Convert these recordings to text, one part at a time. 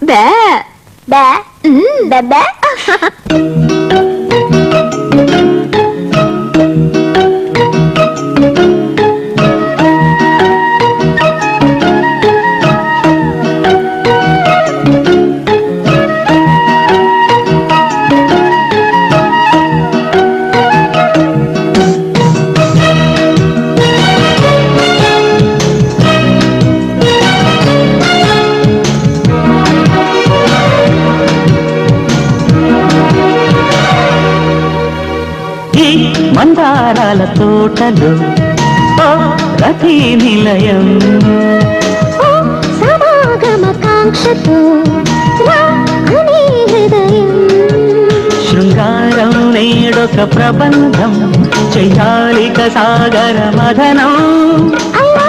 喂喂嗯拜拜 మందారాల తోటలు రతి నిలయం. సమాగమ కాంక్షతో రా అనే హృదయం. శృంగారం నేడొక ప్రబంధం చెయ్యాలిక సాగర మదనం. అల్లా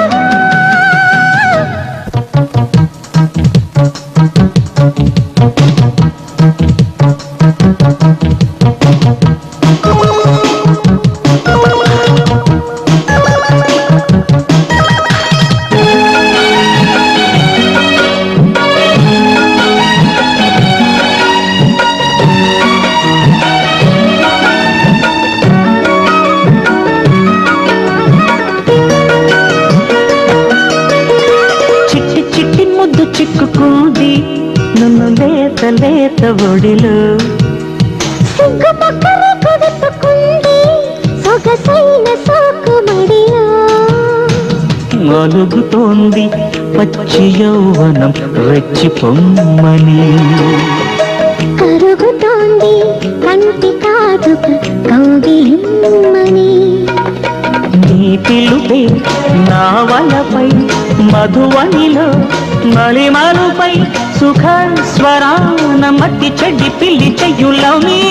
చిట్టి లేత ఒడిలో. సొగసైన సోకు అలుగుతోంది పచ్చి యౌవనం రెచ్చి పొమ్మని. కరుగుతోంది కంటి కౌగిలిమ్మని. నీ పిలుపే నా వలపై మధువనిలో మలిమలుపై సుఖ స్వరాన మట్టి చెడ్డి పిల్లి చెయ్యులమీ.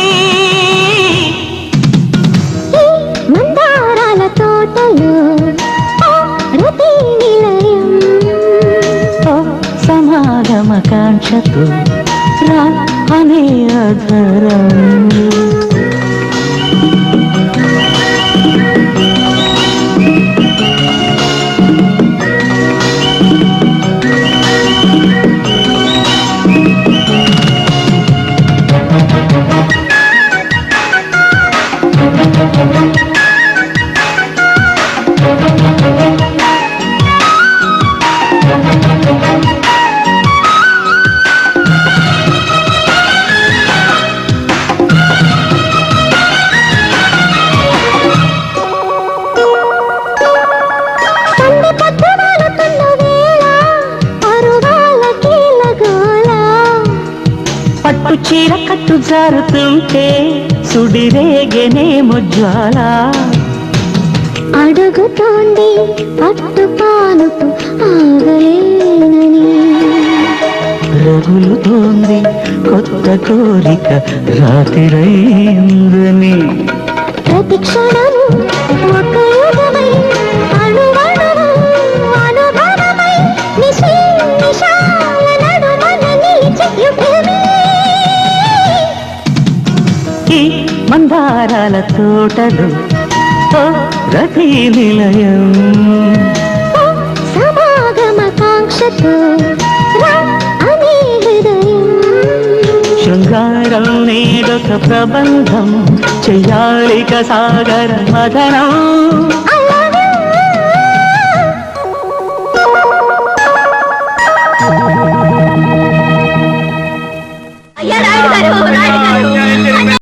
మందారాల తోటలో సమాగమ కాంక్షతో రా అనే అధరం. పట్టు చీర కట్టు జారుతుంటే సుడిరేగెనేమో జ్వాల అడుగుతోంది పట్టు పానుపు ఆగలేనని. రగులుతోంది కొత్త కోరిక రాతిరైందని ప్రతి క్షణము ఒక యుగమై ఈ మందారాల తోటలు రతి నిలయం. సమాగమ కాంక్షతో శృంగారం నేడొక ప్రబంధం చెయ్యాలిక సాగర మదనం.